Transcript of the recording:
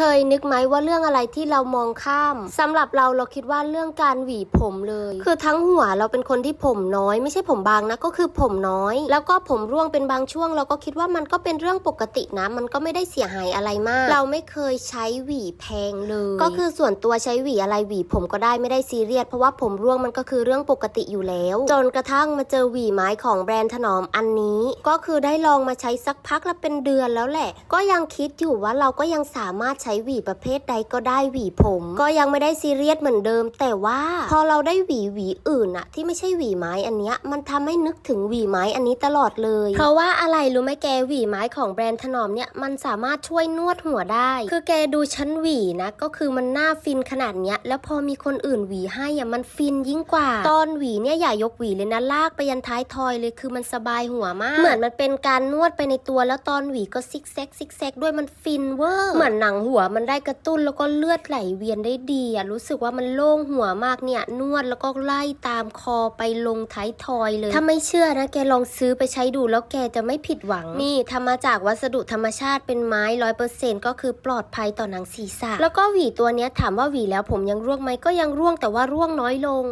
เคยนึกไหมว่าเรื่องอะไรที่เรามองข้ามสำหรับเราเราคิดว่าเรื่องการหวีผมเลย คือทั้งหัวเราเป็นคนที่ผมน้อย ไม่ใช่ผมบางนะก็คือผมน้อย แล้วก็ผมร่วงเป็นบางช่วง เราก็คิดว่ามันก็เป็นเรื่องปกตินะ มันก็ไม่ได้เสียหายอะไรมาก เราไม่เคยใช้หวีแพงเลย ก็คือส่วนตัวใช้หวีอะไรหวีผมก็ได้ไม่ได้ซีเรียสเพราะว่าผมร่วงมันก็คือเรื่องปกติอยู่แล้ว จนกระทั่งมาเจอหวีไม้ของแบรนด์ถนอมอันนี้ ก็คือได้ลองมาใช้สักพักละเป็นเดือนแล้วแหละ ก็ยังคิดอยู่ว่าเราก็ยังสามารถใช้หวีประเภทใดก็ได้หวีผม ก็ยังไม่ได้ซีเรียสเหมือนเดิม แต่ว่าพอเราได้หวีหวีอื่นอะที่ไม่ใช่หวีไม้อันเนี้ยมันทำให้นึกถึงหวีไม้อันนี้ตลอดเลย เพราะว่าอะไรรู้ไหมแกหวีไม้ของแบรนด์ถนอมเนี่ยมันสามารถช่วยนวดหัวได้ คือแกดูชั้นหวีนะก็คือมันน่าฟินขนาดเนี้ยแล้วพอมีคนอื่นหวีให้อะมันฟินยิ่งกว่า ตอนหวีเนี่ยอย่ายกหวีเลยนะลากไปยันท้ายทอยเลยคือมันสบายหัวมาก เหมือนมันเป็นการนวดไปในตัวแล้วตอนหวีก็ซิกแซกซิกแซกด้วยมันฟินเวอร์เหมือนหนังหัววมันได้กระตุ้นแล้วก็เลือดไหลเวียนได้ดีอะรู้สึกว่ามันโล่งหัวมากเนี่ยนวดแล้วก็ไล่ตามคอไปลงท้ายทอยเลย ถ้าไม่เชื่อนะแกลองซื้อไปใช้ดูแล้วแกจะไม่ผิดหวัง นี่ทำมาจากวัสดุธรรมชาติเป็นไม้ร้อยเปอร์เซ็นก็คือปลอดภัยต่อหนังศีรษะ แล้วก็หวีตัวเนี้ยถามว่าหวีแล้วผมยังร่วงไหมก็ยังร่วงแต่ว่าร่วงน้อยลง